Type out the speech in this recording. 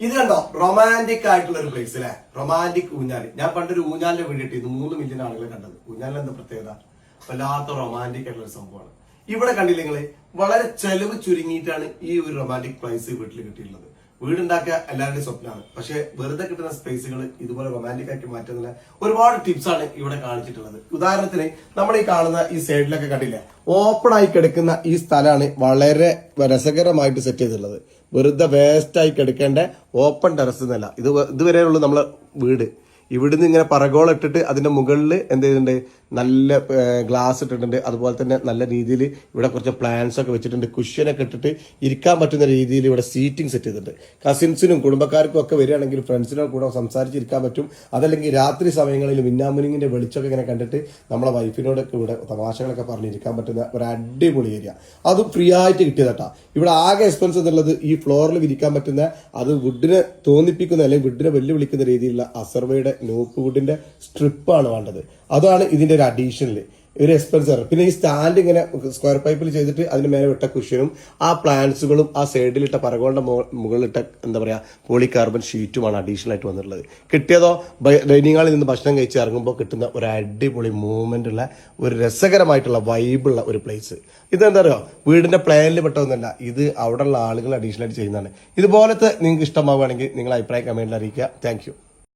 ഇത് കണ്ടോ? റൊമാന്റിക് ആയിട്ടുള്ള ഒരു പ്ലേസ് അല്ലെ റൊമാന്റിക് ഊഞ്ഞാൽ ഞാൻ പണ്ടൊരു ഊഞ്ഞാലിന്റെ വീഡിയോ ഇത് മൂന്ന് മില്യൺ ആളുകൾ കണ്ടത്. ഊഞ്ഞാലിന് എന്താ പ്രത്യേകത? വല്ലാത്ത റൊമാന്റിക് ആയിട്ടുള്ള ഒരു സംഭവമാണ്. ഇവിടെ കണ്ടില്ല നിങ്ങൾ? വളരെ ചെലവ് ചുരുങ്ങിയിട്ടാണ് ഈ ഒരു റൊമാന്റിക് പ്ലേസ് വീട്ടിൽ കിട്ടിയിട്ടുള്ളത്. വീടുണ്ടാക്കുക എല്ലാവരുടെയും സ്വപ്നമാണ്. പക്ഷെ വെറുതെ കിട്ടുന്ന സ്പേസുകൾ ഇതുപോലെ റൊമാന്റിക് ആക്കി മാറ്റുന്ന ഒരുപാട് ടിപ്സ് ആണ് ഇവിടെ കാണിച്ചിട്ടുള്ളത്. ഉദാഹരണത്തിന് നമ്മൾ ഈ കാണുന്ന ഈ സൈഡിലൊക്കെ കണ്ടില്ല? ഓപ്പൺ ആയി കിടക്കുന്ന ഈ സ്ഥലമാണ് വളരെ രസകരമായിട്ട് സെറ്റ് ചെയ്തിട്ടുള്ളത്. വെറുതെ വേസ്റ്റ് ആയി കിടക്കേണ്ട ഓപ്പൺ ടെറസ് എന്നല്ല. ഇത് ഇതുവരെയുള്ള നമ്മളെ വീട്. ഇവിടുന്ന് ഇങ്ങനെ പറകോളം ഇട്ടിട്ട് അതിന്റെ മുകളിൽ എന്ത് ചെയ്തിട്ടുണ്ട്? നല്ല ഗ്ലാസ് ഇട്ടിട്ടുണ്ട്. അതുപോലെ തന്നെ നല്ല രീതിയിൽ ഇവിടെ കുറച്ച് പ്ലാന്റ്സ് ഒക്കെ വെച്ചിട്ടുണ്ട്. കുഷ്യനൊക്കെ ഇട്ടിട്ട് ഇരിക്കാൻ പറ്റുന്ന രീതിയിൽ ഇവിടെ സീറ്റിംഗ് സെറ്റ് ചെയ്തിട്ടുണ്ട്. കസിൻസിനും കുടുംബക്കാർക്കും ഒക്കെ വരികയാണെങ്കിൽ ഫ്രണ്ട്സിനോ കൂടെ സംസാരിച്ചിരിക്കാൻ പറ്റും. അതല്ലെങ്കിൽ രാത്രി സമയങ്ങളിൽ മിന്നാമുനിങ്ങിന്റെ വെളിച്ചമൊക്കെ ഇങ്ങനെ കണ്ടിട്ട് നമ്മളെ വൈഫിനോടൊക്കെ ഇവിടെ തമാശകളൊക്കെ പറഞ്ഞിരിക്കാൻ പറ്റുന്ന ഒരു അടിപൊളി ഏരിയ അത് ഫ്രീ ആയിട്ട് കിട്ടിയതാട്ടാ ഇവിടെ ആകെ എക്സ്പെൻസ് എന്നുള്ളത് ഈ ഫ്ലോറിൽ വിരിക്കാൻ പറ്റുന്ന അത് വുഡിനെ തോന്നിപ്പിക്കുന്ന അല്ലെങ്കിൽ വുഡിനെ വെല്ലുവിളിക്കുന്ന രീതിയിലുള്ള അസർവയുടെ നോക്ക് വുഡിന്റെ സ്ട്രിപ്പാണ് വേണ്ടത്. അതാണ് ഇതിന്റെ ഒരു അഡീഷണൽ ഒരു ആണ്. പിന്നെ ഈ സ്റ്റാൻഡ് ഇങ്ങനെ സ്ക്വയർ പൈപ്പിൽ ചെയ്തിട്ട് അതിന് മേലെ വിട്ട കുഷ്യനും ആ പ്ലാന്റ്സുകളും ആ സൈഡിലിട്ട പറകോണ്ട മുകളിലിട്ട എന്താ പറയുക പോളി കാർബൺ ഷീറ്റുമാണ് അഡീഷണൽ ആയിട്ട് വന്നിട്ടുള്ളത്. കിട്ടിയതോ ഡൈനിങ് ഹാളിൽ നിന്ന് ഭക്ഷണം കഴിച്ച് ഇറങ്ങുമ്പോൾ കിട്ടുന്ന ഒരു അടിപൊളി മൂവ്മെന്റ് ഉള്ള ഒരു രസകരമായിട്ടുള്ള വൈബുള്ള ഒരു പ്ലേസ് ഇതെന്താ പറയുക വീടിന്റെ പ്ലാനിൽ പെട്ടതൊന്നുമല്ല ഇത് അവിടെയുള്ള ആളുകൾ അഡീഷണൽ ആയിട്ട് ചെയ്യുന്നതാണ്. ഇതുപോലത്തെ നിങ്ങൾക്ക് ഇഷ്ടമാവുകയാണെങ്കിൽ നിങ്ങൾ അഭിപ്രായം കമന്റിൽ അറിയിക്കുക. താങ്ക്